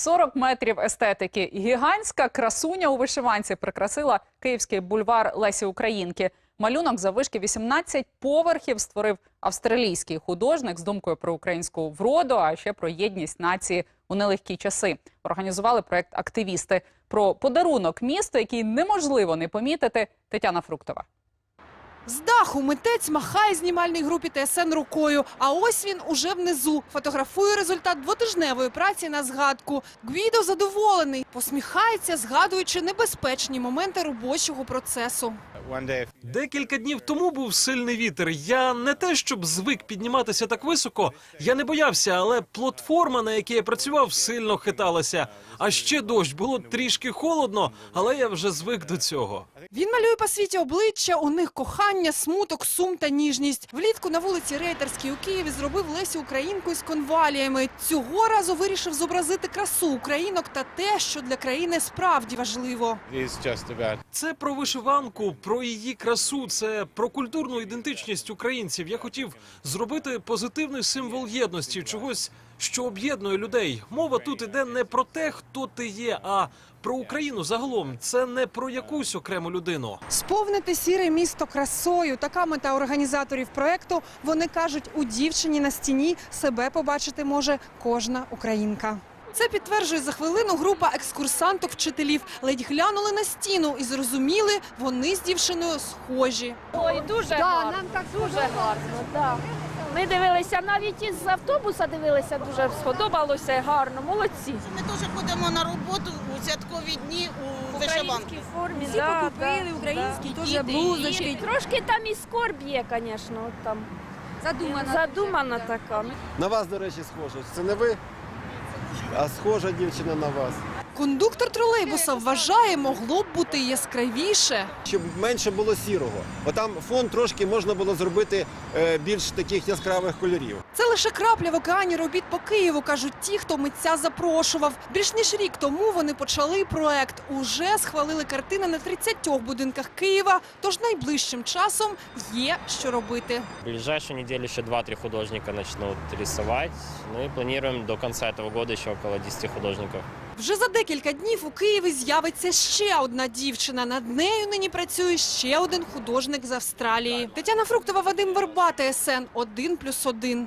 40 метрів естетики. Гігантська красуня у вишиванці прикрасила київський бульвар Лесі Українки. Малюнок заввишки 18 поверхів створив австралійський художник з думкою про українську вроду, а ще про єдність нації у нелегкі часи. Організували проект активісти про подарунок місту, який неможливо не помітити. Тетяна Фруктова. З даху митець махає знімальній групі ТСН рукою. А ось він уже внизу. Фотографує результат двотижневої праці на згадку. Гвідо задоволений, посміхається, згадуючи небезпечні моменти робочого процесу. Декілька днів тому був сильний вітер. Я не те, щоб звик підніматися так високо. Я не боявся, але платформа, на якій я працював, сильно хиталася. А ще дощ було трішки холодно, але я вже звик до цього. Він малює по світі обличчя, у них кохання, смуток, сум та ніжність. Влітку на вулиці Рейтерській у Києві зробив Лесю Українку із конваліями. Цього разу вирішив зобразити красу українок та те, що для країни справді важливо. Це про вишиванку, про її красу, це про культурну ідентичність українців. Я хотів зробити позитивний символ єдності, чогось, що об'єднує людей. Мова тут іде не про те, хто ти є, а про Україну загалом. Це не про якусь окрему людину. Сповнити сіре місто красою. Така мета організаторів проекту. Вони кажуть, у дівчині на стіні себе побачити може кожна українка. Це підтверджує за хвилину група екскурсанток-вчителів. Ледь глянули на стіну і зрозуміли, вони з дівчиною схожі. Ой, дуже Да, гарно. нам так Дуже гарно, да. Ми дивилися навіть із автобуса, дивилися дуже сподобалося гарно. Молодці. Ми теж ходимо на роботу у святкові дні у В вишиванки. формі. Всі да, покупили да, українські, да. теж блузочки. і Трошки там і скорб є, звісно. Там задумана. задумана така. На вас, до речі, схоже. Це не ви, а схожа дівчина на вас. Кондуктор тролейбуса вважає, могло б бути яскравіше. Щоб менше було сірого. Бо там фон трошки можна було зробити е, більш таких яскравих кольорів. Це лише крапля в океані робіт по Києву, кажуть ті, хто митця запрошував. Більш ніж рік тому вони почали проект. Уже схвалили картини на 30 будинках Києва. Тож найближчим часом є що робити. В ближайшую неделю еще 2-3 художника начнут рисовать. Ну и планируем до конца этого года еще около 10 художников. Вже за декілька днів у Києві з'явиться ще одна дівчина. Над нею нині працює ще один художник з Австралії. Тетяна Фруктова, Вадим Верба, плюс 1+,1.